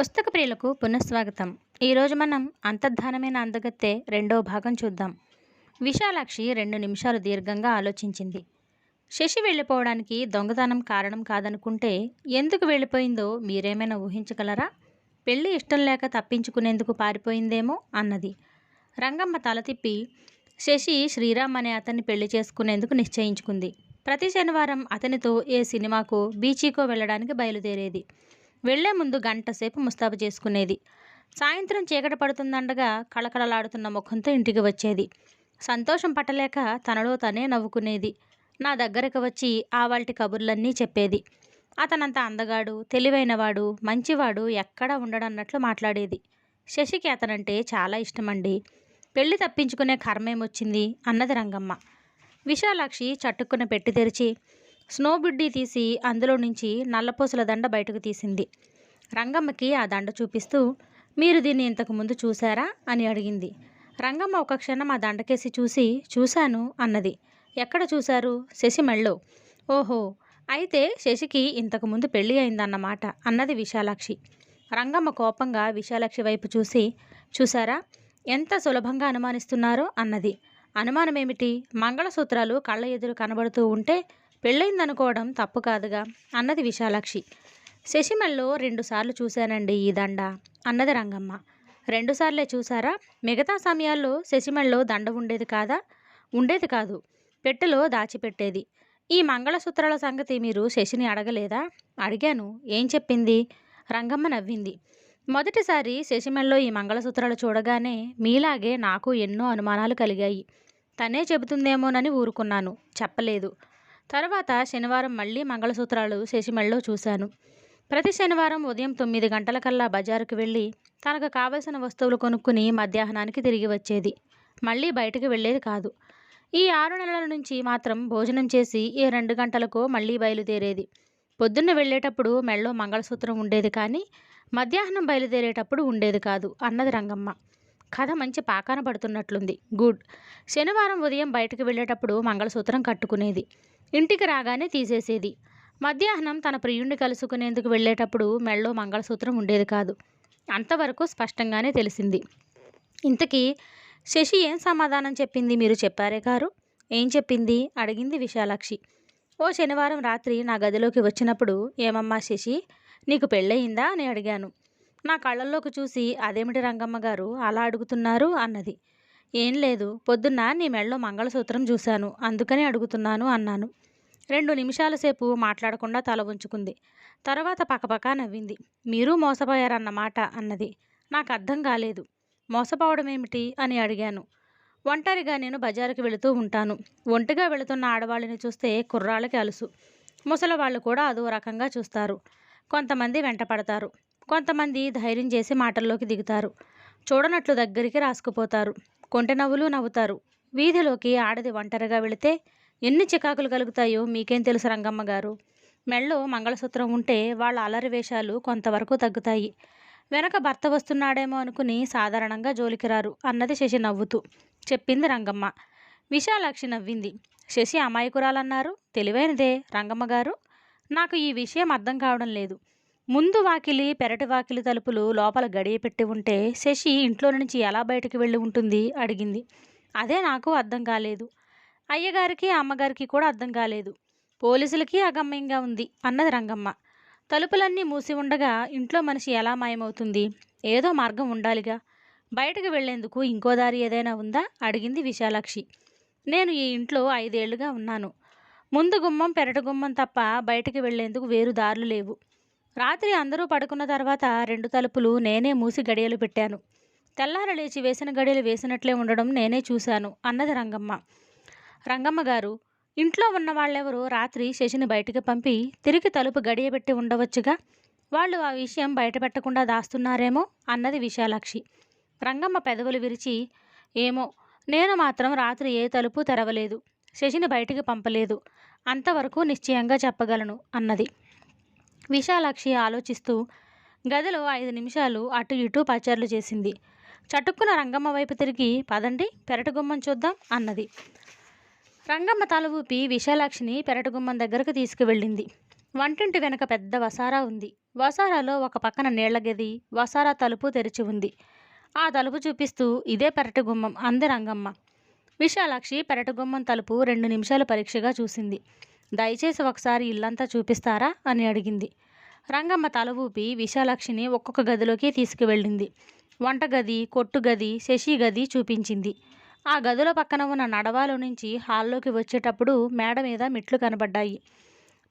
పుస్తక ప్రియులకు పునఃస్వాగతం. ఈరోజు మనం అంతర్ధానమైన అందగత్తె రెండవ భాగం చూద్దాం. విశాలాక్షి రెండు నిమిషాలు దీర్ఘంగా ఆలోచించింది. శశి వెళ్ళిపోవడానికి దొంగతనం కారణం కాదనుకుంటే ఎందుకు వెళ్ళిపోయిందో మీరేమైనా ఊహించగలరా? పెళ్ళి ఇష్టం లేక తప్పించుకునేందుకు పారిపోయిందేమో అన్నది. రంగమ్మ తల తిప్పి శశి శ్రీరామ్ అనే అతన్ని పెళ్ళి చేసుకునేందుకు నిశ్చయించుకుంది. ప్రతి శనివారం అతనితో ఏ సినిమాకో బీచీకో వెళ్ళడానికి బయలుదేరేది. వెళ్ళే ముందు గంట సేపు ముస్తాబు చేసుకునేది. సాయంత్రం చీకటి పడుతుందండగా కళకళలాడుతున్న ముఖంతో ఇంటికి వచ్చేది. సంతోషం పట్టలేక తనలో తనే నవ్వుకునేది. నా దగ్గరకు వచ్చి ఆవాల్టి కబుర్లన్నీ చెప్పేది. అతనంత అందగాడు తెలివైనవాడు మంచివాడు ఎక్కడా ఉండడన్నట్లు మాట్లాడేది. శశికి అతనంటే చాలా ఇష్టమండి. పెళ్ళి తప్పించుకునే కర్మేమొచ్చింది అన్నది రంగమ్మ. విశాలాక్షి చట్టుకున్న పెట్టి తెరిచి స్నోబుడ్డీ తీసి అందులో నుంచి నల్లపూసల దండ బయటకు తీసింది. రంగమ్మకి ఆ దండ చూపిస్తూ మీరు దీన్ని ఇంతకు ముందు చూశారా? అని అడిగింది. రంగమ్మ ఒక క్షణం ఆ దండకేసి చూసి చూశాను అన్నది. ఎక్కడ చూశారు? శశి మెళ్ళో. ఓహో అయితే శశికి ఇంతకు ముందు పెళ్ళి అయిందన్నమాట అన్నది విశాలాక్షి. రంగమ్మ కోపంగా విశాలాక్షి వైపు చూసి చూసారా ఎంత సులభంగా అనుమానిస్తున్నారో అన్నది. అనుమానమేమిటి? మంగళసూత్రాలు కళ్ళ ఎదురు కనబడుతూ ఉంటే పెళ్ళయిందనుకోవడం తప్పు కాదుగా అన్నది విశాలాక్షి. శశిమల్లో రెండుసార్లు చూశానండి ఈ దండ. అన్నది రంగమ్మ. రెండుసార్లే చూసారా మిగతా సమయాల్లో శశిమల్లో దండ ఉండేది కాదా? ఉండేది కాదు. పెట్టెలో దాచిపెట్టేది. ఈ మంగళసూత్రాల సంగతి మీరు శశిని అడగలేదా? అడిగాను. ఏం చెప్పింది? రంగమ్మ నవ్వింది. మొదటిసారి శశిమల్లో ఈ మంగళసూత్రాలు చూడగానే మీలాగే నాకు ఎన్నో అనుమానాలు కలిగాయి. తనే చెబుతుందేమోనని ఊరుకున్నాను. చెప్పలేదు. తర్వాత శనివారం మళ్ళీ మంగళసూత్రాలు శశిమల్లో చూశాను. ప్రతి శనివారం ఉదయం తొమ్మిది గంటలకల్లా బజారుకు వెళ్ళి తనకు కావలసిన వస్తువులు కొనుక్కుని మధ్యాహ్నానికి తిరిగి వచ్చేది. మళ్ళీ బయటకు వెళ్ళేది కాదు. ఈ ఆరు నెలల నుంచి మాత్రం భోజనం చేసి ఈ రెండు గంటలకు మళ్ళీ బయలుదేరేది. పొద్దున్న వెళ్ళేటప్పుడు మెళ్ళో మంగళసూత్రం ఉండేది కానీ మధ్యాహ్నం బయలుదేరేటప్పుడు ఉండేది కాదు అన్నది రంగమ్మ. కథ మంచి పాకాన పడుతున్నట్లుంది. గుడ్. శనివారం ఉదయం బయటకు వెళ్ళేటప్పుడు మంగళసూత్రం కట్టుకునేది. ఇంటికి రాగానే తీసేసేది. మధ్యాహ్నం తన ప్రియుణ్ణి కలుసుకునేందుకు వెళ్ళేటప్పుడు మెళ్ళో మంగళసూత్రం ఉండేది కాదు. అంతవరకు స్పష్టంగానే తెలిసింది. ఇంతకీ శశి ఏం సమాధానం చెప్పింది మీరు చెప్పారే గారు? ఏం చెప్పింది? అడిగింది విశాలాక్షి. ఓ శనివారం రాత్రి నా గదిలోకి వచ్చినప్పుడు ఏమమ్మా శశి నీకు పెళ్ళయిందా అని అడిగాను. నా కళ్ళల్లోకి చూసి అదేమిటి రంగమ్మ గారు? అలా అడుగుతున్నారు? అన్నది. ఏం లేదు. పొద్దున్న నీ మెడలో మంగళసూత్రం చూశాను. అందుకని అడుగుతున్నాను అన్నాను. రెండు నిమిషాల సేపు మాట్లాడకుండా తల ఉంచుకుంది తర్వాత పక్కపక్క నవ్వింది. మీరు మోసపోయారన్నమాట అన్నది. నాకు అర్థం కాలేదు. మోసపోవడం ఏమిటి? అని అడిగాను. ఒంటరిగా నేను బజారుకి వెళుతూ ఉంటాను. ఒంటిగా వెళుతున్న ఆడవాళ్ళని చూస్తే కుర్రాళ్ళకి అలుసు. ముసలివాళ్ళు కూడా అదో రకంగా చూస్తారు. కొంతమంది వెంటపడతారు. కొంతమంది ధైర్యం చేసి మాటల్లోకి దిగుతారు. చూడనట్లు దగ్గరికి రాసుకుపోతారు. కొంటె నవ్వులు నవ్వుతారు. వీధిలోకి ఆడది ఒంటరిగా వెళితే ఎన్ని చికాకులు కలుగుతాయో మీకేం తెలుసు రంగమ్మ గారు? మెళ్ళో మంగళసూత్రం ఉంటే వాళ్ళ అలరి వేషాలు కొంతవరకు తగ్గుతాయి. వెనక భర్త వస్తున్నాడేమో అనుకుని సాధారణంగా జోలికి రారు అన్నది శశి నవ్వుతూ చెప్పింది రంగమ్మ. విశాలాక్షి నవ్వింది. శశి అమాయకురాలన్నారు. తెలివైనదే రంగమ్మ గారు. నాకు ఈ విషయం అర్థం కావడం లేదు. ముందు వాకిలి పెరటి వాకిలి తలుపులు లోపల గడియ పెట్టి ఉంటే శశి ఇంట్లో నుంచి ఎలా బయటకు వెళ్ళి ఉంటుంది అడిగింది. అదే నాకు అర్థం కాలేదు. అయ్యగారికి అమ్మగారికి కూడా అర్థం కాలేదు. పోలీసులకి అగమ్యంగా ఉంది అన్నది రంగమ్మ. తలుపులన్నీ మూసి ఉండగా ఇంట్లో మనిషి ఎలా మాయమవుతుంది? ఏదో మార్గం ఉండాలిగా. బయటకు వెళ్ళేందుకు ఇంకో దారి ఏదైనా ఉందా? అడిగింది విశాలాక్షి. నేను ఈ ఇంట్లో ఐదేళ్ళుగా ఉన్నాను. ముందు గుమ్మం పెరటి గుమ్మం తప్ప బయటకు వెళ్ళేందుకు వేరు దారులు లేవు. రాత్రి అందరూ పడుకున్న తర్వాత రెండు తలుపులు నేనే మూసి గడియలు పెట్టాను. తెల్లార లేచి వేసిన గడియలు వేసినట్లే ఉండడం నేనే చూశాను అన్నది రంగమ్మ. రంగమ్మ గారు ఇంట్లో ఉన్న వాళ్ళెవరూ రాత్రి శశిని బయటికి పంపి తిరిగి తలుపు గడియబెట్టి ఉండవచ్చుగా? వాళ్ళు ఆ విషయం బయటపెట్టకుండా దాస్తున్నారేమో అన్నది విశాలాక్షి. రంగమ్మ పెదవులు విరిచి ఏమో నేను మాత్రం రాత్రి ఏ తలుపు తెరవలేదు శశిని బయటికి పంపలేదు అంతవరకు నిశ్చయంగా చెప్పగలను అన్నది. విశాలాక్షి ఆలోచిస్తూ గదిలో ఐదు నిమిషాలు అటు ఇటు పచార్లు చేసింది. చటుక్కున రంగమ్మ వైపు తిరిగి పదండి పెరటగుమ్మం చూద్దాం అన్నది. రంగమ్మ తల ఊపి విశాలాక్షిని పెరటగుమ్మం దగ్గరకు తీసుకువెళ్ళింది. వంటింటి వెనక పెద్ద వసారా ఉంది. వసారాలో ఒక పక్కన నీళ్ళ గది వసారా తలుపు తెరిచి ఉంది. ఆ తలుపు చూపిస్తూ ఇదే పెరటగుమ్మం అంది రంగమ్మ. విశాలాక్షి పెరటగుమ్మం తలుపు రెండు నిమిషాలు పరీక్షగా చూసింది. దయచేసి ఒకసారి ఇల్లంతా చూపిస్తారా? అని అడిగింది. రంగమ్మ తల ఊపి విశాలాక్షిని ఒక్కొక్క గదిలోకి తీసుకువెళ్ళింది. వంటగది కొట్టు గది శశి గది చూపించింది. ఆ గదిలో పక్కన ఉన్న నడవాలో నుంచి హాల్లోకి వచ్చేటప్పుడు మేడ మీద మెట్లు కనబడ్డాయి.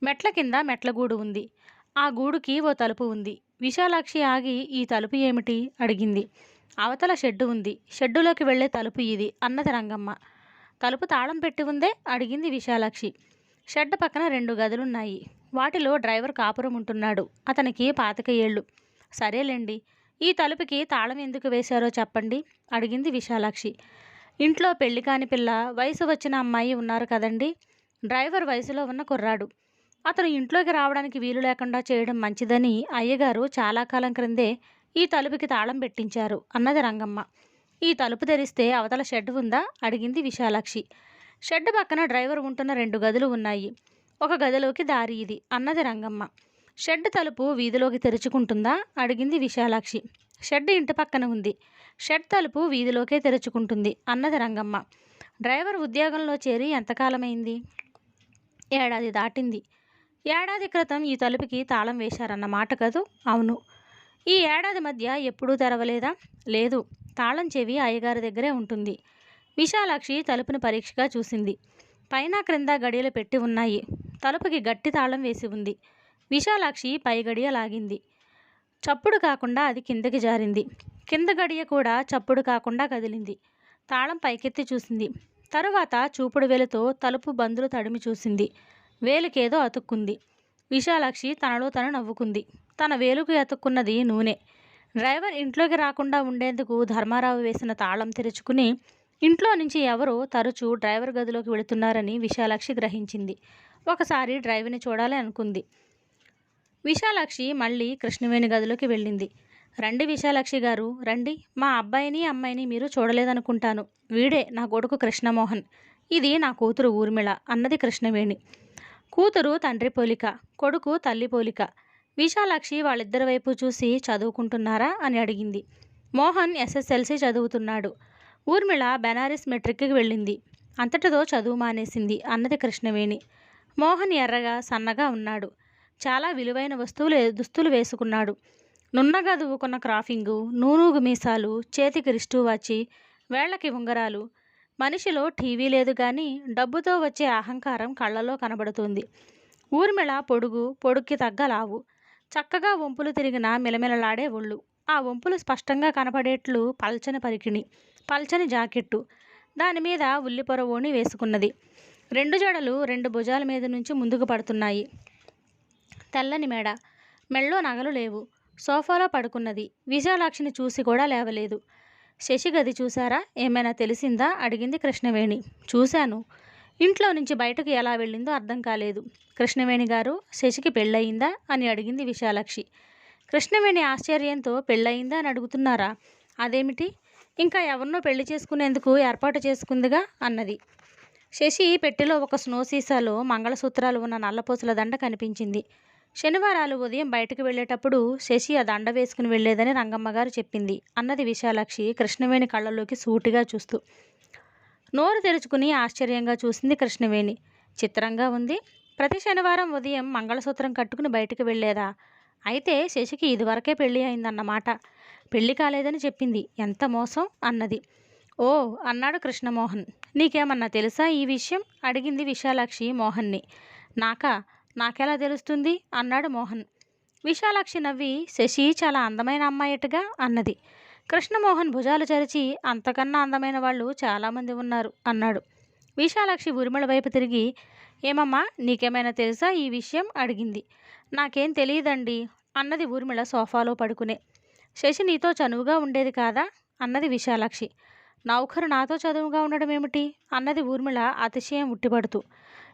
మెట్ల కింద మెట్ల గూడు ఉంది. ఆ గూడుకి ఓ తలుపు ఉంది. విశాలాక్షి ఆగి ఈ తలుపు ఏమిటి? అడిగింది. అవతల షెడ్డు ఉంది. షెడ్డులోకి వెళ్ళే తలుపు ఇది అన్నది రంగమ్మ. తలుపు తాళం పెట్టి ఉందే? అడిగింది విశాలాక్షి. షెడ్ పక్కన రెండు గదులున్నాయి. వాటిలో డ్రైవర్ కాపురం ఉంటున్నాడు. అతనికి పాతిక ఏళ్ళు సరేలేండి ఈ తలుపుకి తాళం ఎందుకు వేశారో చెప్పండి అడిగింది విశాలాక్షి. ఇంట్లో పెళ్ళి కాని పిల్ల వయసు వచ్చిన అమ్మాయి ఉన్నారు కదండి. డ్రైవర్ వయసులో ఉన్న కుర్రాడు. అతను ఇంట్లోకి రావడానికి వీలు లేకుండా చేయడం మంచిదని అయ్యగారు చాలా కాలం క్రిందే ఈ తలుపుకి తాళం పెట్టించారు అన్నది రంగమ్మ. ఈ తలుపు తెరిస్తే అవతల షెడ్ ఉందా? అడిగింది విశాలాక్షి. షెడ్ పక్కన డ్రైవర్ ఉంటున్న రెండు గదులు ఉన్నాయి. ఒక గదిలోకి దారి ఇది. అన్నది రంగమ్మ. షెడ్ తలుపు వీధిలోకి తెరుచుకుంటుందా? అడిగింది విశాలాక్షి. షెడ్ ఇంటి పక్కన ఉంది. షెడ్ తలుపు వీధిలోకే తెరుచుకుంటుంది. అన్నది రంగమ్మ. డ్రైవర్ ఉద్యోగంలో చేరి ఎంతకాలమైంది? ఏడాది దాటింది. ఏడాది క్రితం ఈ తలుపుకి తాళం వేశారన్న మాట కదూ? అవును. ఈ ఏడాది మధ్య ఎప్పుడూ తెరవలేదా? లేదు. తాళం చెవి అయ్యగారి దగ్గరే ఉంటుంది. విశాలాక్షి తలుపుని పరీక్షగా చూసింది. పైన క్రింద గడియలు పెట్టి ఉన్నాయి. తలుపుకి గట్టి తాళం వేసి ఉంది. విశాలాక్షి పై గడియ లాగింది. చప్పుడు కాకుండా అది కిందకి జారింది. కింద గడియ కూడా చప్పుడు కాకుండా కదిలింది. తాళం పైకెత్తి చూసింది. తరువాత చూపుడు వేలుతో తలుపు బందులు తడిమి చూసింది. వేలుకేదో అతుక్కుంది. విశాలాక్షి తనలో తను నవ్వుకుంది. తన వేలుకు అతుక్కున్నది నూనె. డ్రైవర్ ఇంట్లోకి రాకుండా ఉండేందుకు ధర్మారావు వేసిన తాళం తెరుచుకుని ఇంట్లో నుంచి ఎవరో తరచూ డ్రైవర్ గదిలోకి వెళుతున్నారని విశాలాక్షి గ్రహించింది. ఒకసారి డ్రైవర్ని చూడాలి అనుకుంది. విశాలాక్షి మళ్ళీ కృష్ణవేణి గదిలోకి వెళ్ళింది. రండి విశాలాక్షి గారు రండి. మా అబ్బాయిని అమ్మాయిని మీరు చూడలేదనుకుంటాను. వీడే నా కొడుకు కృష్ణమోహన్. ఇది నా కూతురు ఊర్మిళ అన్నది కృష్ణవేణి. కూతురు తండ్రి పోలిక కొడుకు తల్లి పోలిక. విశాలాక్షి వాళ్ళిద్దరి వైపు చూసి చదువుకుంటున్నారా? అని అడిగింది. మోహన్ ఎస్ఎస్ఎల్సి చదువుతున్నాడు. ఊర్మిళ బెనారస్ మెట్రిక్కి వెళ్ళింది. అంతటితో చదువు మానేసింది అన్నది కృష్ణవేణి. మోహన్ ఎర్రగా సన్నగా ఉన్నాడు. చాలా విలువైన వస్తువులు దుస్తులు వేసుకున్నాడు. నున్నగా దువ్వుకున్న క్రాఫింగు నూనూగు మీసాలు చేతికి రిస్టు వాచి వేళ్ళకి ఉంగరాలు. మనిషిలో టీవీ లేదు కానీ డబ్బుతో వచ్చే అహంకారం కళ్ళలో కనబడుతుంది. ఊర్మిళ పొడుగు పొడుక్కి తగ్గ లావు. చక్కగా వంపులు తిరిగిన మిలమిలలాడే ఒళ్ళు. ఆ వంపులు స్పష్టంగా కనపడేట్లు పల్చని పరికిణి. పల్చని జాకెట్టు. దాని మీద ఉల్లిపొర వేసుకున్నది. రెండు జడలు రెండు భుజాల మీద నుంచి ముందుకు పడుతున్నాయి. తెల్లని మేడ. మెళ్ళో నగలు లేవు. సోఫాలో పడుకున్నది. విశాలాక్షిని చూసి కూడా లేవలేదు. శశి గది చూసారా ఏమైనా తెలిసిందా? అడిగింది కృష్ణవేణి. చూశాను. ఇంట్లో నుంచి బయటకు ఎలా వెళ్ళిందో అర్థం కాలేదు. కృష్ణవేణి గారు శశికి పెళ్ళయిందా? అని అడిగింది విశాలాక్షి. కృష్ణవేణి ఆశ్చర్యంతో పెళ్ళయిందా? అని అడుగుతున్నారా? అదేమిటి? ఇంకా ఎవరినో పెళ్ళి చేసుకునేందుకు ఏర్పాటు చేసుకుందిగా అన్నది. శశి పెట్టెలో ఒక స్నో సీసాలో మంగళసూత్రాలు ఉన్న నల్లపూసల దండ కనిపించింది. శనివారాలు ఉదయం బయటకు వెళ్ళేటప్పుడు శశి ఆ దండ వేసుకుని వెళ్ళేదని రంగమ్మగారు చెప్పింది. అన్నది విశాలాక్షి కృష్ణవేణి కళ్ళలోకి సూటిగా చూస్తూ. నోరు తెరుచుకుని ఆశ్చర్యంగా చూసింది కృష్ణవేణి. చిత్రంగా ఉంది. ప్రతి శనివారం ఉదయం మంగళసూత్రం కట్టుకుని బయటకు వెళ్ళేదా? అయితే శశికి ఇదివరకే పెళ్ళి అయిందన్నమాట. పెళ్ళి కాలేదని చెప్పింది. ఎంత మోసం? అన్నది. ఓ అన్నాడు కృష్ణమోహన్. నీకేమన్నా తెలుసా ఈ విషయం? అడిగింది విశాలాక్షి మోహన్ని. నాకా? నాకెలా తెలుస్తుంది? అన్నాడు మోహన్. విశాలాక్షి నవ్వి శశి చాలా అందమైన అమ్మాయిటగా అన్నది. కృష్ణమోహన్ భుజాలు చరిచి అంతకన్నా అందమైన వాళ్ళు చాలామంది ఉన్నారు అన్నాడు. విశాలాక్షి ఉరిమల వైపు తిరిగి ఏమమ్మా నీకేమైనా తెలుసా ఈ విషయం? అడిగింది. నాకేం తెలియదండి అన్నది ఊర్మిళ సోఫాలో పడుకునే. శశి నీతో చనువుగా ఉండేది కాదా? అన్నది విశాలాక్షి. నౌకరు నాతో చదువుగా ఉండడం ఏమిటి? అన్నది ఊర్మిళ అతిశయం ఉట్టిపడుతూ.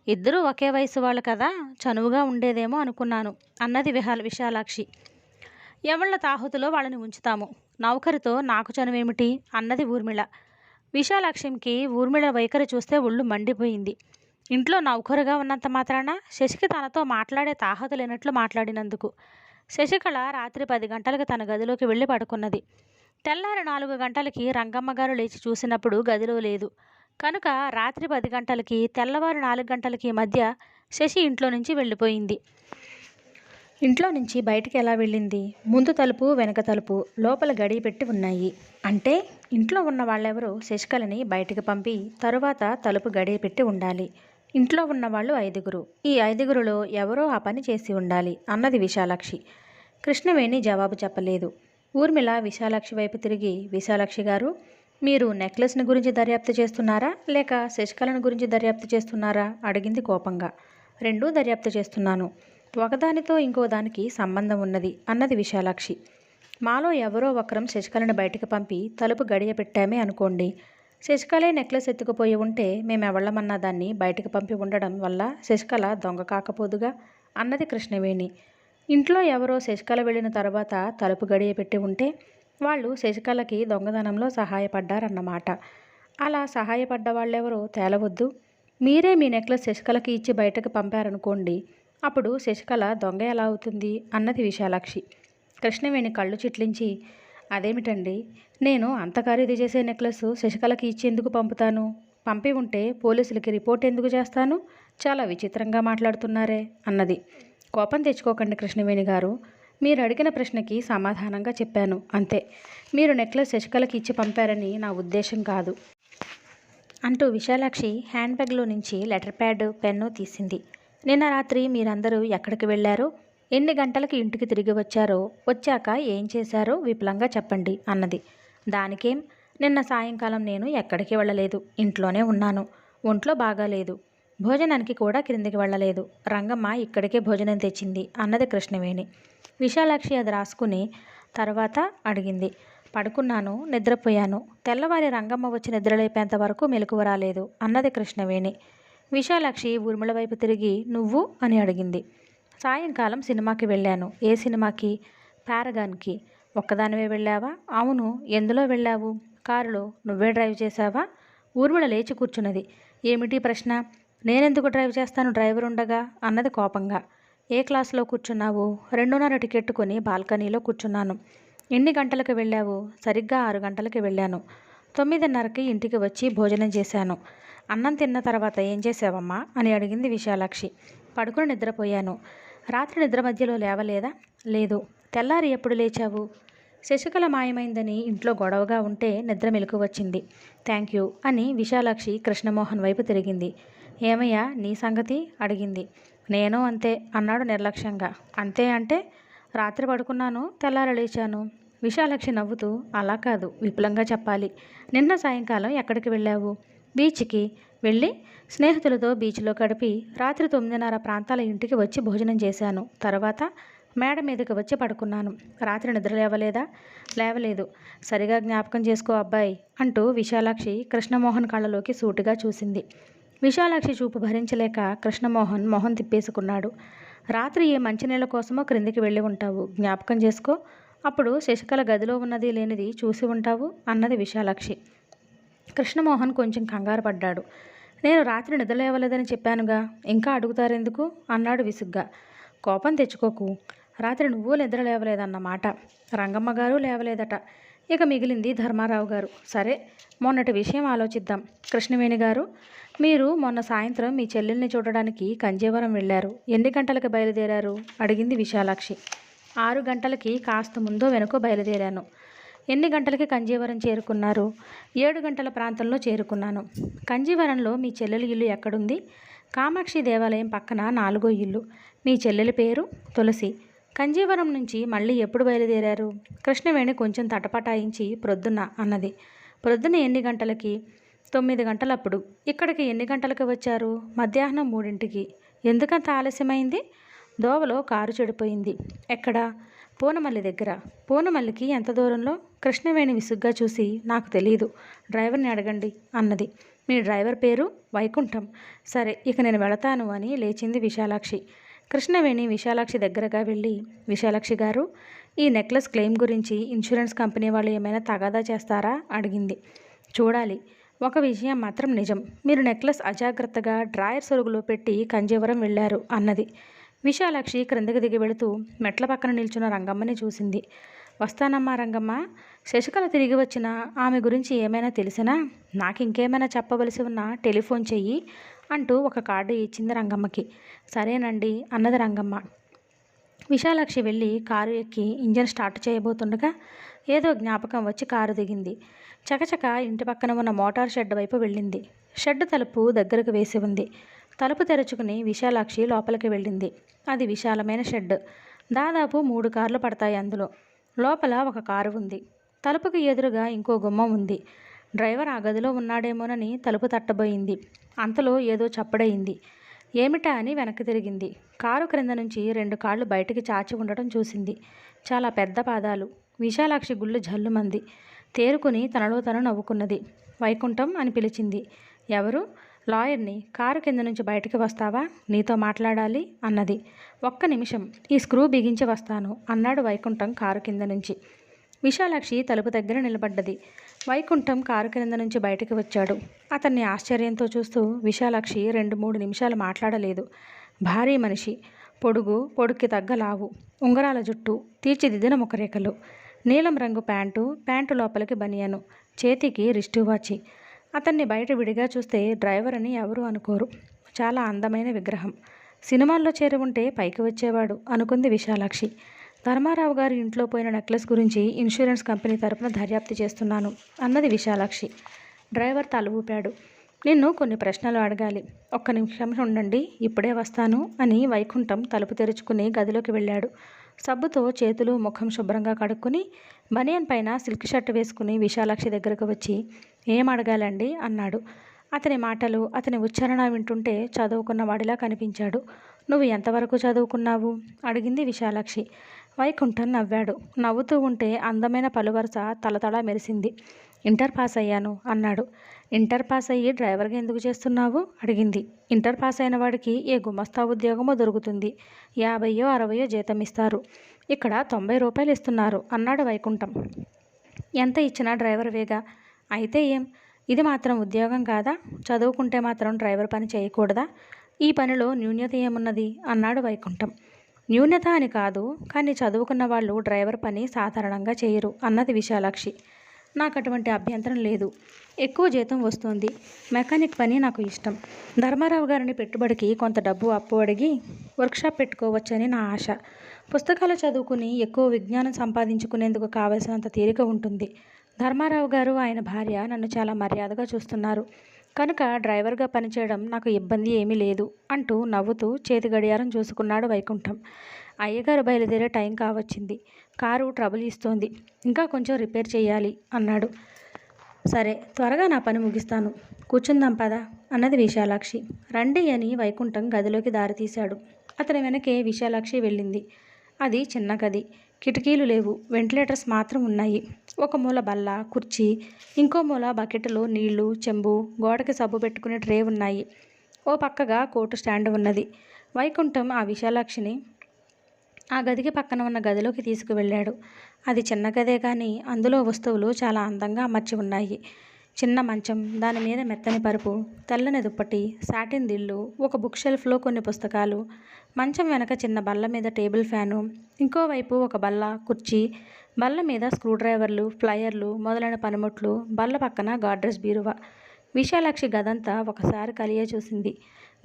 ఇద్దరూ ఒకే వయసు వాళ్ళు కదా చనువుగా ఉండేదేమో అనుకున్నాను అన్నది విహాల విశాలాక్షి. ఎవళ్ళ తాహుతులో వాళ్ళని ఉంచుతాము. నౌకరితో నాకు చనువేమిటి? అన్నది ఊర్మిళ. విశాలాక్షికి ఊర్మిళ వైఖరి చూస్తే ఒళ్ళు మండిపోయింది. ఇంట్లో నౌకరుగా ఉన్నంత మాత్రాన శశికి తనతో మాట్లాడే తాహతు లేనట్లు మాట్లాడినందుకు. శశికళ రాత్రి పది గంటలకు తన గదిలోకి వెళ్ళి పడుకున్నది. తెల్లారి నాలుగు గంటలకి రంగమ్మ గారు లేచి చూసినప్పుడు గదిలో లేదు. కనుక రాత్రి పది గంటలకి తెల్లవారు నాలుగు గంటలకి మధ్య శశి ఇంట్లో నుంచి వెళ్ళిపోయింది. ఇంట్లో నుంచి బయటికి ఎలా వెళ్ళింది? ముందు తలుపు వెనక తలుపు లోపల గడి పెట్టి ఉన్నాయి. అంటే ఇంట్లో ఉన్న వాళ్ళెవరో శశికళని బయటికి పంపి తరువాత తలుపు గడియ పెట్టి ఉండాలి. ఇంట్లో ఉన్న వాళ్ళు ఐదుగురు. ఈ ఐదుగురులో ఎవరో ఆ పని చేసి ఉండాలి అన్నది విశాలాక్షి. కృష్ణవేణి జవాబు చెప్పలేదు. ఊర్మిళ విశాలాక్షి వైపు తిరిగి విశాలాక్షి గారు మీరు నెక్లెస్ని గురించి దర్యాప్తు చేస్తున్నారా? లేక శశికళను గురించి దర్యాప్తు చేస్తున్నారా? అడిగింది కోపంగా. రెండూ దర్యాప్తు చేస్తున్నాను. ఒకదానితో ఇంకో దానికి సంబంధం ఉన్నది అన్నది విశాలాక్షి. మాలో ఎవరో ఒకరం శశికళను బయటకు పంపి తలుపు గడియ పెట్టామే అనుకోండి. శశికళే నెక్లెస్ ఎత్తుకుపోయి ఉంటే మేమెవళ్ళమన్నా దాన్ని బయటకు పంపి ఉండడం వల్ల శశికళ దొంగ కాకపోదుగా? అన్నది కృష్ణవేణి. ఇంట్లో ఎవరో శశికళ వెళ్ళిన తర్వాత తలుపు గడియ పెట్టి ఉంటే వాళ్ళు శశికళకి దొంగతనంలో సహాయపడ్డారన్నమాట. అలా సహాయపడ్డ వాళ్ళెవరో తేలవద్దు. మీరే మీ నెక్లెస్ శశికళకి ఇచ్చి బయటకు పంపారనుకోండి. అప్పుడు శశికళ దొంగ ఎలా అవుతుంది అన్నది విశాలాక్షి. కృష్ణవేణి కళ్ళు చిట్లించి అదేమిటండి? నేను అంత ఖరీదు చేసే నెక్లెస్ శశికళకి ఇచ్చి ఎందుకు పంపుతాను? పంపి ఉంటే పోలీసులకి రిపోర్ట్ ఎందుకు చేస్తాను? చాలా విచిత్రంగా మాట్లాడుతున్నారే అన్నది. కోపం తెచ్చుకోకండి కృష్ణవేణి గారు. మీరు అడిగిన ప్రశ్నకి సమాధానంగా చెప్పాను. అంతే. మీరు నెక్లెస్ శశికళకి ఇచ్చి పంపారని నా ఉద్దేశం కాదు. అంటూ విశాలాక్షి హ్యాండ్ బ్యాగ్లో నుంచి లెటర్ ప్యాడ్ పెన్ను తీసింది. నిన్న రాత్రి మీరందరూ ఎక్కడికి వెళ్ళారో? ఎన్ని గంటలకు ఇంటికి తిరిగి వచ్చారో? వచ్చాక ఏం చేశారో విపులంగా చెప్పండి అన్నది. దానికేం? నిన్న సాయంకాలం నేను ఎక్కడికి వెళ్ళలేదు. ఇంట్లోనే ఉన్నాను. ఒంట్లో బాగాలేదు. భోజనానికి కూడా క్రిందికి వెళ్ళలేదు. రంగమ్మ ఇక్కడికే భోజనం తెచ్చింది. అన్నది కృష్ణవేణి. విశాలాక్షి అది రాసుకుని తర్వాత అడిగింది. పడుకున్నాను నిద్రపోయాను. తెల్లవారి రంగమ్మ వచ్చి నిద్రలేపేంత వరకు మెలకువ రాలేదు. అన్నది కృష్ణవేణి. విశాలాక్షి ఊర్మిళ వైపు తిరిగి నువ్వు అని అడిగింది. సాయంకాలం సినిమాకి వెళ్ళాను. ఏ సినిమాకి? పారగాన్కి. ఒక్కదానివే వెళ్ళావా? అవును. ఎందులో వెళ్ళావు? కారులో నువ్వే డ్రైవ్ చేశావా? ఊర్మిళ లేచి కూర్చున్నది. ఏమిటి ప్రశ్న? నేనెందుకు డ్రైవ్ చేస్తాను? డ్రైవర్ ఉండగా? అన్నది కోపంగా. ఏ క్లాస్లో కూర్చున్నావు? రెండున్నర టికెట్ కొని బాల్కనీలో కూర్చున్నాను. ఎన్ని గంటలకు వెళ్ళావు? సరిగ్గా ఆరు గంటలకి వెళ్ళాను. తొమ్మిదిన్నరకి ఇంటికి వచ్చి భోజనం చేశాను. అన్నం తిన్న తర్వాత ఏం చేసావమ్మా అని అడిగింది విశాలాక్షి. పడుకుని నిద్రపోయాను. రాత్రి నిద్ర మధ్యలో లేవలేదా? లేదు. తెల్లారి ఎప్పుడు లేచావు? శశికళ మాయమైందని ఇంట్లో గొడవగా ఉంటే నిద్ర మెలకు వచ్చింది. థ్యాంక్ యూ అని విశాలాక్షి కృష్ణమోహన్ వైపు తిరిగింది. ఏమయ్యా నీ సంగతి? అడిగింది. నేను అంతే అన్నాడు నిర్లక్ష్యంగా. అంతే అంటే రాత్రి పడుకున్నాను తెల్లారి లేచాను. విశాలక్షి నవ్వుతూ అలా కాదు విపులంగా చెప్పాలి. నిన్న సాయంకాలం ఎక్కడికి వెళ్ళావు? బీచ్కి. వెళ్ళి స్నేహితులతో బీచ్లో గడిపి రాత్రి తొమ్మిదిన్నర ప్రాంతాల ఇంటికి వచ్చి భోజనం చేశాను. తర్వాత మేడ మీదకి వచ్చి పడుకున్నాను. రాత్రి నిద్ర లేవలేదా? లేవలేదు. సరిగా జ్ఞాపకం చేసుకో అబ్బాయి అంటూ విశాలాక్షి కృష్ణమోహన్ కళ్ళలోకి సూటిగా చూసింది. విశాలాక్షి చూపు భరించలేక కృష్ణమోహన్ మొహం తిప్పేసుకున్నాడు. రాత్రి ఏ మంచినీళ్ళ కోసమో క్రిందికి వెళ్ళి ఉంటావు. జ్ఞాపకం చేసుకో. అప్పుడు శశికళ గదిలో ఉన్నది లేనిది చూసి ఉంటావు అన్నది విశాలాక్షి. కృష్ణమోహన్ కొంచెం కంగారు పడ్డాడు. నేను రాత్రి నిద్రలేవలేదని చెప్పానుగా. ఇంకా అడుగుతారెందుకు? అన్నాడు విసుగ్గా. కోపం తెచ్చుకోకు. రాత్రి నువ్వు నిద్ర లేవలేదన్నమాట. రంగమ్మ గారు లేవలేదట. ఇక మిగిలింది ధర్మారావు గారు. సరే మొన్నటి విషయం ఆలోచిద్దాం. కృష్ణవేణి గారు మీరు మొన్న సాయంత్రం మీ చెల్లెల్ని చూడడానికి కంజీవరం వెళ్ళారు. ఎన్ని గంటలకు బయలుదేరారు? అడిగింది విశాలాక్షి. ఆరు గంటలకి కాస్త ముందో వెనుకో బయలుదేరాను. ఎన్ని గంటలకి కంజీవరం చేరుకున్నారు? ఏడు గంటల ప్రాంతంలో చేరుకున్నాను. కంజీవరంలో మీ చెల్లెలి ఇల్లు ఎక్కడుంది? కామాక్షి దేవాలయం పక్కన నాలుగో ఇల్లు. మీ చెల్లెలి పేరు? తులసి. కంజీవరం నుంచి మళ్ళీ ఎప్పుడు బయలుదేరారు? కృష్ణవేణి కొంచెం తటపటాయించి ప్రొద్దున అన్నది. ప్రొద్దున ఎన్ని గంటలకి? తొమ్మిది గంటలప్పుడు. ఇక్కడికి ఎన్ని గంటలకు వచ్చారు? మధ్యాహ్నం మూడింటికి. ఎందుకంత ఆలస్యమైంది? దోవలో కారు చెడిపోయింది. ఎక్కడ? పూనమల్లి దగ్గర. పూనమల్లికి ఎంత దూరంలో? కృష్ణవేణి విసుగ్గా చూసి నాకు తెలియదు డ్రైవర్ని అడగండి అన్నది. మీ డ్రైవర్ పేరు? వైకుంఠం. సరే ఇక నేను వెళతాను అని లేచింది విశాలాక్షి. కృష్ణవేణి విశాలాక్షి దగ్గరగా వెళ్ళి విశాలాక్షి గారు ఈ నెక్లెస్ క్లెయిమ్ గురించి ఇన్సూరెన్స్ కంపెనీ వాళ్ళు ఏమైనా తగాదా చేస్తారా? అడిగింది. చూడాలి. ఒక విషయం మాత్రం నిజం. మీరు నెక్లెస్ అజాగ్రత్తగా డ్రాయర్ సొరుగులో పెట్టి కంజీవరం వెళ్ళారు అన్నది. విశాలాక్షి క్రిందకి దిగి వెళుతూ మెట్ల పక్కన నిల్చున్న రంగమ్మని చూసింది. వస్తానమ్మా రంగమ్మ. శశికళ తిరిగి వచ్చిన ఆమె గురించి ఏమైనా తెలిసినా నాకు ఇంకేమైనా చెప్పవలసి ఉన్నా టెలిఫోన్ చెయ్యి. అంటూ ఒక కార్డు ఇచ్చింది రంగమ్మకి. సరేనండి అన్నది రంగమ్మ. విశాలాక్షి వెళ్ళి కారు ఎక్కి ఇంజన్ స్టార్ట్ చేయబోతుండగా ఏదో జ్ఞాపకం వచ్చి కారు దిగింది. చకచక ఇంటి పక్కన ఉన్న మోటార్ షెడ్ వైపు వెళ్ళింది. షెడ్ తలుపు దగ్గరకు వేసి ఉంది. తలుపు తెరుచుకుని విశాలాక్షి లోపలికి వెళ్ళింది. అది విశాలమైన షెడ్. దాదాపు మూడు కార్లు పడతాయి అందులో. లోపల ఒక కారు ఉంది. తలుపుకి ఎదురుగా ఇంకో గుమ్మం ఉంది. డ్రైవర్ ఆ గదిలో ఉన్నాడేమోనని తలుపు తట్టబోయింది. అంతలో ఏదో చప్పుడయింది. ఏమిటా అని వెనక్కి తిరిగింది. కారు క్రింద నుంచి రెండు కాళ్ళు బయటికి చాచి ఉండటం చూసింది. చాలా పెద్ద పాదాలు. విశాలాక్షి గుళ్ళు జల్లుమంది. తేరుకుని తనలో తను నవ్వుకున్నది. వైకుంఠం అని పిలిచింది. ఎవరు? లాయర్ని. కారు కింద నుంచి బయటికి వస్తావా? నీతో మాట్లాడాలి అన్నది. ఒక్క నిమిషం. ఈ స్క్రూ బిగించి వస్తాను అన్నాడు వైకుంఠం కారు కింద నుంచి. విశాలాక్షి తలుపు దగ్గర నిలబడ్డది. వైకుంఠం కారు క్రింద నుంచి బయటకు వచ్చాడు. అతన్ని ఆశ్చర్యంతో చూస్తూ విశాలాక్షి రెండు మూడు నిమిషాలు మాట్లాడలేదు. భారీ మనిషి. పొడుగు పొడుక్కి తగ్గ లావు. ఉంగరాల జుట్టు తీర్చిదిద్దిన ముఖరేఖలు. నీలం రంగు ప్యాంటు ప్యాంటు లోపలికి బనియను. చేతికి రిస్టు వాచి. అతన్ని బయట విడిగా చూస్తే డ్రైవర్ అని ఎవరు అనుకోరు. చాలా అందమైన విగ్రహం. సినిమాల్లో చేరి ఉంటే పైకి వచ్చేవాడు అనుకుంది విశాలాక్షి. ధర్మారావు గారి ఇంట్లో పోయిన నెక్లెస్ గురించి ఇన్సూరెన్స్ కంపెనీ తరపున దర్యాప్తు చేస్తున్నాను అన్నది విశాలాక్షి. డ్రైవర్ తల ఊపాడు నిన్ను కొన్ని ప్రశ్నలు అడగాలి. ఒక్క నిమిషం ఉండండి ఇప్పుడే వస్తాను అని వైకుంఠం తలుపు తెరుచుకుని గదిలోకి వెళ్ళాడు. సబ్బుతో చేతులు ముఖం శుభ్రంగా కడుక్కుని బనియన్ పైన సిల్క్ షర్ట్ వేసుకుని విశాలాక్షి దగ్గరకు వచ్చి ఏం అడగాలండి? అన్నాడు. అతని మాటలు అతని ఉచ్చారణ వింటుంటే చదువుకున్న వాడిలా కనిపించాడు. నువ్వు ఎంతవరకు చదువుకున్నావు? అడిగింది విశాలాక్షి. వైకుంఠం నవ్వాడు. నవ్వుతూ ఉంటే అందమైన పలువరుస తలతళ మెరిసింది. ఇంటర్ పాస్ అయ్యాను అన్నాడు. ఇంటర్ పాస్ అయ్యి డ్రైవర్గా ఎందుకు చేస్తున్నావు? అడిగింది. ఇంటర్ పాస్ అయిన వాడికి ఏ గుమస్తా ఉద్యోగమో దొరుకుతుంది. యాభైయో అరవయో జీతం ఇస్తారు. ఇక్కడ తొంభై రూపాయలు ఇస్తున్నారు అన్నాడు వైకుంఠం. ఎంత ఇచ్చినా డ్రైవర్ వేగా? అయితే ఏం? ఇది మాత్రం ఉద్యోగం కాదా? చదువుకుంటే మాత్రం డ్రైవర్ పని చేయకూడదా? ఈ పనిలో న్యూన్యత ఏమున్నది? అన్నాడు వైకుంఠం. న్యూనత అని కాదు కానీ చదువుకున్న వాళ్ళు డ్రైవర్ పని సాధారణంగా చేయరు అన్నది విశాలాక్షి. నాకు అటువంటి అభ్యంతరం లేదు. ఎక్కువ జీతం వస్తుంది. మెకానిక్ పని నాకు ఇష్టం. ధర్మారావు గారిని పెట్టుబడికి కొంత డబ్బు అప్పు అడిగి వర్క్షాప్ పెట్టుకోవచ్చని నా ఆశ. పుస్తకాలు చదువుకుని ఎక్కువ విజ్ఞానం సంపాదించుకునేందుకు కావలసినంత తీరిక ఉంటుంది. ధర్మారావు గారు ఆయన భార్య నన్ను చాలా మర్యాదగా చూస్తున్నారు. కనుక డ్రైవర్గా పనిచేయడం నాకు ఇబ్బంది ఏమీ లేదు అంటూ నవ్వుతూ చేతి గడియారం చూసుకున్నాడు వైకుంఠం. అయ్యగారు బయలుదేరే టైం కావచ్చింది. కారు ట్రబుల్ ఇస్తోంది. ఇంకా కొంచెం రిపేర్ చేయాలి అన్నాడు. సరే త్వరగా నా పని ముగిస్తాను. కూర్చుందాం పద అన్నది విశాలాక్షి. రండి అని వైకుంఠం గదిలోకి దారితీశాడు. అతని వెనకే విశాలాక్షి వెళ్ళింది. అది చిన్న గది. కిటికీలు లేవు. వెంటిలేటర్స్ మాత్రం ఉన్నాయి. ఒక మూల బల్ల కుర్చీ ఇంకో మూల బకెట్లో నీళ్ళు చెంబు గోడకి సబ్బు పెట్టుకునే ట్రే ఉన్నాయి. ఓ పక్కగా కోటు స్టాండ్ ఉన్నది. వైకుంఠం ఆ విశాలాక్షిని ఆ గదికి పక్కన ఉన్న గదిలోకి తీసుకువెళ్ళాడు. అది చిన్న గదే కానీ అందులో వస్తువులు చాలా అందంగా అమర్చి ఉన్నాయి. చిన్న మంచం దాని మీద మెత్తని పరుపు తెల్లని దుప్పటి సాటిన్ దిళ్ళు ఒక బుక్ షెల్ఫ్లో కొన్ని పుస్తకాలు మంచం వెనక చిన్న బల్ల మీద టేబుల్ ఫ్యాను ఇంకోవైపు ఒక బల్ల కుర్చీ బల్ల మీద స్క్రూడ్రైవర్లు ఫ్లయర్లు మొదలైన పనిముట్లు బల్ల పక్కన గాడ్రెస్ బీరువా. విశాలాక్షి గదంతా ఒకసారి కలియ చూసింది.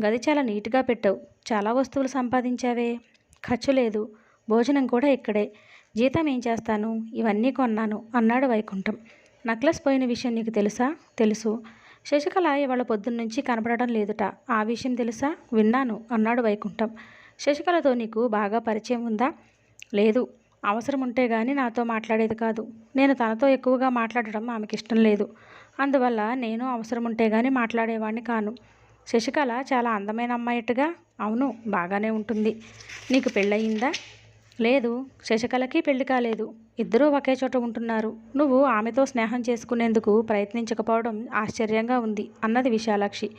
గది చాలా నీట్గా పెట్టావు. చాలా వస్తువులు సంపాదించావే. ఖర్చు లేదు. భోజనం కూడా ఇక్కడే. జీతం ఏం చేస్తాను? ఇవన్నీ కొన్నాను అన్నాడు వైకుంఠం. నక్లెస్ పోయిన విషయం నీకు తెలుసా? తెలుసు. శశికళ ఇవాళ పొద్దున్నుంచి కనపడటం లేదుట. ఆ విషయం తెలుసా? విన్నాను అన్నాడు వైకుంఠం. శశికళతో నీకు బాగా పరిచయం ఉందా? లేదు. అవసరం ఉంటే కానీ నాతో మాట్లాడేది కాదు. నేను తనతో ఎక్కువగా మాట్లాడడం ఆమెకి ఇష్టం లేదు. అందువల్ల నేను అవసరం ఉంటే కానీ మాట్లాడేవాడిని కాను. శశికళ చాలా అందమైన అమ్మాయిట్టుగా అవును బాగానే ఉంటుంది. నీకు పెళ్ళయిందా? లేదు శశికళకి పెళ్ళి కాలేదు. ఇద్దరూ ఒకే చోట ఉంటున్నారు. నువ్వు ఆమెతో స్నేహం చేసుకునేందుకు ప్రయత్నించకపోవడం ఆశ్చర్యంగా ఉంది అన్నది విశాలాక్షి.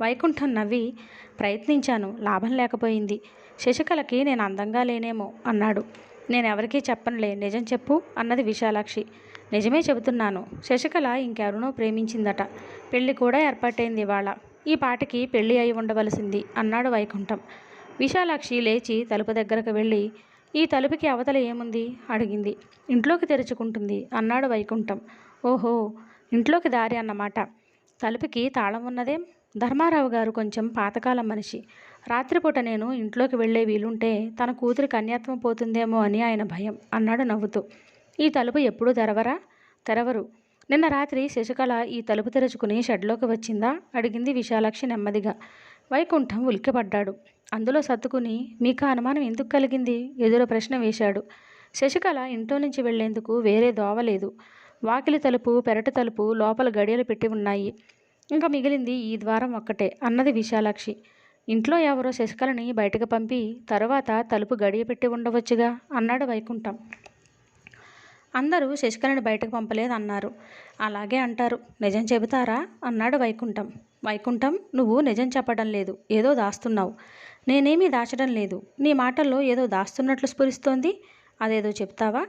వైకుంఠం నవ్వి ప్రయత్నించాను లాభం లేకపోయింది. శశికళకి నేను అందంగా లేనేమో అన్నాడు. నేను ఎవరికీ చెప్పనులే నిజం చెప్పు అన్నది విశాలాక్షి. నిజమే చెబుతున్నాను శశికళ ఇంకెవరినో ప్రేమించిందట. పెళ్ళి కూడా ఏర్పాటైంది ఇవాళ. ఈ పాటకి పెళ్ళి అయి ఉండవలసింది అన్నాడు వైకుంఠం. విశాలాక్షి లేచి తలుపు దగ్గరకు వెళ్ళి ఈ తలుపుకి అవతల ఏముంది? అడిగింది. ఇంట్లోకి తెరుచుకుంటుంది అన్నాడు వైకుంఠం. ఓహో ఇంట్లోకి దారి అన్నమాట. తలుపుకి తాళం ఉన్నదేం? ధర్మారావు గారు కొంచెం పాతకాలం మనిషి. రాత్రిపూట నేను ఇంట్లోకి వెళ్ళే వీలుంటే తన కూతురి కన్యాత్వం పోతుందేమో అని ఆయన భయం అన్నాడు నవ్వుతూ. ఈ తలుపు ఎప్పుడూ తెరవరా? తెరవరు. నిన్న రాత్రి శశికళ ఈ తలుపు తెరుచుకుని షెడ్లోకి వచ్చిందా? అడిగింది విశాలాక్షి నెమ్మదిగా. వైకుంఠం ఉలిక్కిపడ్డాడు. అందులో సత్తుకుని మీకు అనుమానం ఎందుకు కలిగింది? ఎదురు ప్రశ్న వేశాడు. శశికళ ఇంట్లో నుంచి వెళ్ళేందుకు వేరే దోవ లేదు. వాకిలి తలుపు పెరటి తలుపు లోపల గడియలు పెట్టి ఉన్నాయి. ఇంకా మిగిలింది ఈ ద్వారం ఒక్కటే అన్నది విశాలాక్షి. ఇంట్లో ఎవరో శశికళని బయటకు పంపి తరువాత తలుపు గడియ పెట్టి ఉండవచ్చుగా అన్నాడు వైకుంఠం. అందరూ శశికళని బయటకు పంపలేదు అన్నారు అలాగే అంటారు. నిజం చెబుతారా? అన్నాడు వైకుంఠం. వైకుంఠం నువ్వు నిజం చెప్పడం లేదు. ఏదో దాస్తున్నావు. నేనేమీ దాచడం లేదు. నీ మాటల్లో ఏదో దాస్తున్నట్లు స్ఫురిస్తోంది. అదేదో చెప్తావా?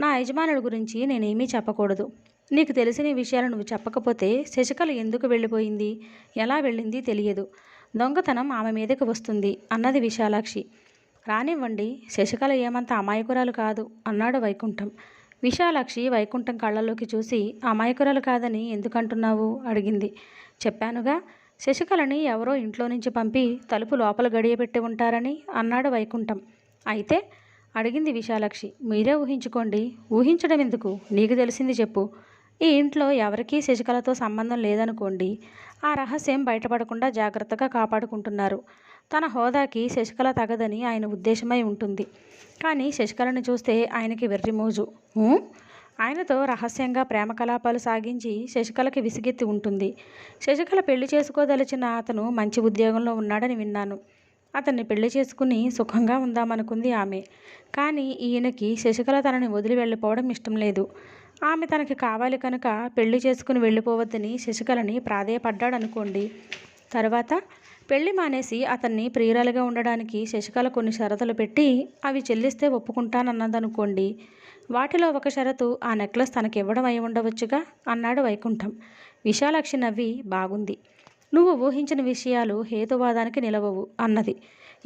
నా యజమానుడి గురించి నేనేమీ చెప్పకూడదు. నీకు తెలిసిన విషయాలు నువ్వు చెప్పకపోతే శశికళ ఎందుకు వెళ్ళిపోయింది? ఎలా వెళ్ళింది తెలియదు. దొంగతనం ఆమె మీదకి వస్తుంది అన్నది విశాలాక్షి. రానివ్వండి శశికళ ఏమంత అమాయకురాలు కాదు అన్నాడు వైకుంఠం. విశాలాక్షి వైకుంఠం కళ్ళలోకి చూసి అమాయకురాలు కాదని ఎందుకంటున్నావు? అడిగింది. చెప్పానుగా శశికళని ఎవరో ఇంట్లో నుంచి పంపి తలుపు లోపల గడియబెట్టి ఉంటారని అన్నాడు వైకుంఠం. అయితే అడిగింది విశాలాక్షి మీరే ఊహించుకోండి. ఊహించడం ఎందుకు? నీకు తెలిసింది చెప్పు. ఈ ఇంట్లో ఎవరికీ శశికళతో సంబంధం లేదనుకోండి ఆ రహస్యం బయటపడకుండా జాగ్రత్తగా కాపాడుకుంటున్నారు. తన హోదాకి శశికళ తగదని ఆయన ఉద్దేశమై ఉంటుంది. కానీ శశికళని చూస్తే ఆయనకి వెర్రిమోజు ఆయనతో రహస్యంగా ప్రేమ కలాపాలు సాగించి శశికళకి విసిగెత్తి ఉంటుంది. శశికళ పెళ్ళి చేసుకోదలిచిన అతను మంచి ఉద్యోగంలో ఉన్నాడని విన్నాను. అతన్ని పెళ్ళి చేసుకుని సుఖంగా ఉందామనుకుంది ఆమె. కానీ ఈయనకి శశికళ తనని వదిలి వెళ్ళిపోవడం ఇష్టం లేదు. ఆమె తనకి కావాలి కనుక పెళ్ళి చేసుకుని వెళ్ళిపోవద్దని శశికళని ప్రాధేయపడ్డాడనుకోండి. తర్వాత పెళ్ళి మానేసి అతన్ని ప్రియురాలుగా ఉండడానికి శశికళ కొన్ని షరతులు పెట్టి అవి చెల్లిస్తే ఒప్పుకుంటానన్నదనుకోండి. వాటిలో ఒక షరతు ఆ నెక్లెస్ తనకి ఇవ్వడం అయి ఉండవచ్చుగా అన్నాడు వైకుంఠం. విశాలాక్షి నవ్వి బాగుంది. నువ్వు ఊహించిన విషయాలు హేతువాదానికి నిలవవు అన్నది.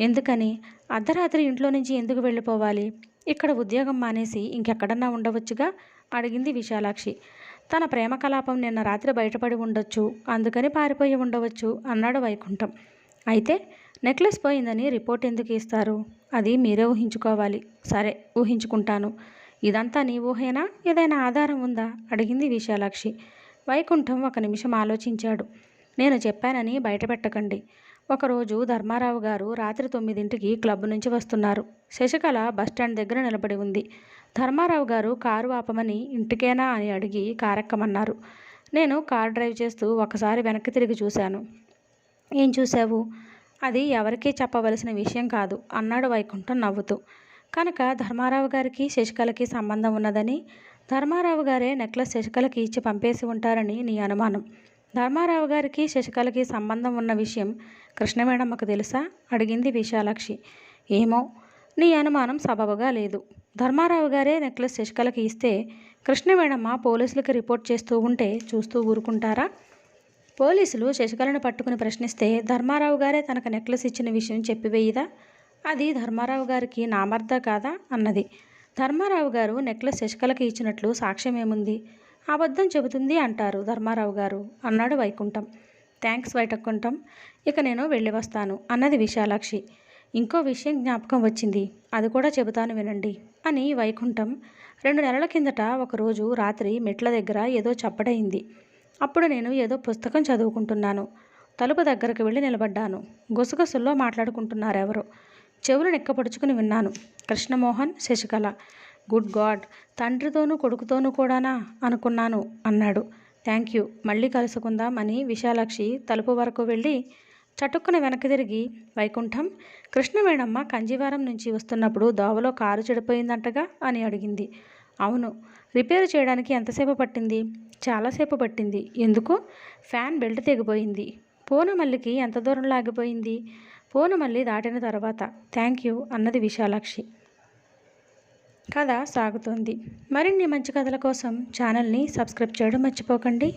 ఎందుకని? అర్ధరాత్రి ఇంట్లో నుంచి ఎందుకు వెళ్ళిపోవాలి? ఇక్కడ ఉద్యోగం మానేసి ఇంకెక్కడన్నా ఉండవచ్చుగా? అడిగింది విశాలాక్షి. తన ప్రేమ కలాపం నిన్న రాత్రి బయటపడి ఉండొచ్చు అందుకని పారిపోయి ఉండవచ్చు అన్నాడు వైకుంఠం. అయితే నెక్లెస్ పోయిందని రిపోర్ట్ ఎందుకు ఇస్తారు? అది మీరే ఊహించుకోవాలి. సరే ఊహించుకుంటాను. ఇదంతా నీ ఊహేనా? ఏదైనా ఆధారం ఉందా? అడిగింది విశాలాక్షి. వైకుంఠం ఒక నిమిషం ఆలోచించాడు. నేను చెప్పానని బయటపెట్టకండి. ఒకరోజు ధర్మారావు గారు రాత్రి తొమ్మిదింటికి క్లబ్ నుంచి వస్తున్నారు. శశికళ బస్టాండ్ దగ్గర నిలబడి ఉంది. ధర్మారావు గారు కారు ఆపమని ఇంటికేనా అని అడిగి కారెక్కమన్నారు. నేను కార్ డ్రైవ్ చేస్తూ ఒకసారి వెనక్కి తిరిగి చూశాను. ఏం చూశావు? అది ఎవరికీ చెప్పవలసిన విషయం కాదు అన్నాడు వైకుంఠం నవ్వుతూ. కనుక ధర్మారావు గారికి శశికళకి సంబంధం ఉన్నదని ధర్మారావు గారే నెక్లెస్ శశికళకి ఇచ్చి పంపేసి ఉంటారని నీ అనుమానం. ధర్మారావు గారికి శశికళకి సంబంధం ఉన్న విషయం కృష్ణమేడమ్మకు తెలుసా? అడిగింది విశాలాక్షి. ఏమో నీ అనుమానం సబబుగా లేదు. ధర్మారావు గారే నెక్లెస్ శశికళకి ఇస్తే కృష్ణమేడమ్మ పోలీసులకి రిపోర్ట్ చేస్తూ ఉంటే చూస్తూ ఊరుకుంటారా? పోలీసులు శశికళను పట్టుకుని ప్రశ్నిస్తే ధర్మారావు గారే తనకు నెక్లెస్ ఇచ్చిన విషయం చెప్పివేయదా అది ధర్మారావు గారికి నామర్ద కాదా? అన్నది. ధర్మారావు గారు నెక్లెస్ శశికళకి ఇచ్చినట్లు సాక్ష్యం ఏముంది అబద్ధం చెబుతుంది అంటారు ధర్మారావు గారు అన్నాడు వైకుంఠం. థ్యాంక్స్ వైకుంఠం ఇక నేను వెళ్ళి వస్తాను అన్నది విశాలాక్షి. ఇంకో విషయం జ్ఞాపకం వచ్చింది. అది కూడా చెబుతాను వినండి అని వైకుంఠం రెండు నెలల కిందట ఒకరోజు రాత్రి మెట్ల దగ్గర ఏదో చప్పడైంది అప్పుడు నేను ఏదో పుస్తకం చదువుకుంటున్నాను. తలుపు దగ్గరకు వెళ్ళి నిలబడ్డాను. గుసగుసల్లో మాట్లాడుకుంటున్నారు ఎవరో చెవులు నిక్కపడుచుకుని విన్నాను. కృష్ణమోహన్ శశికళ. Good God! తండ్రితోనూ కొడుకుతోనూ కూడానా? అనుకున్నాను అన్నాడు. Thank you. మళ్ళీ కలుసుకుందాం అని విశాలాక్షి తలుపు వరకు వెళ్ళి చటుక్కున వెనక్కి తిరిగి వైకుంఠం కృష్ణవేణమ్మ కంజీవారం నుంచి వస్తున్నప్పుడు దోవలో కారు చెడిపోయిందంటగా? అని అడిగింది. అవును. రిపేర్ చేయడానికి ఎంతసేపు పట్టింది? చాలాసేపు పట్టింది. ఎందుకు? ఫ్యాన్ బెల్ట్ తెగిపోయింది. పూనమల్లికి ఎంత దూరం లాగిపోయింది? పూనమల్లి దాటిన తర్వాత. థ్యాంక్ యూ అన్నది విశాలాక్షి. కథ సాగుతోంది. మరిన్ని మంచి కథల కోసం ఛానల్ని సబ్స్క్రైబ్ చేయడం మర్చిపోకండి.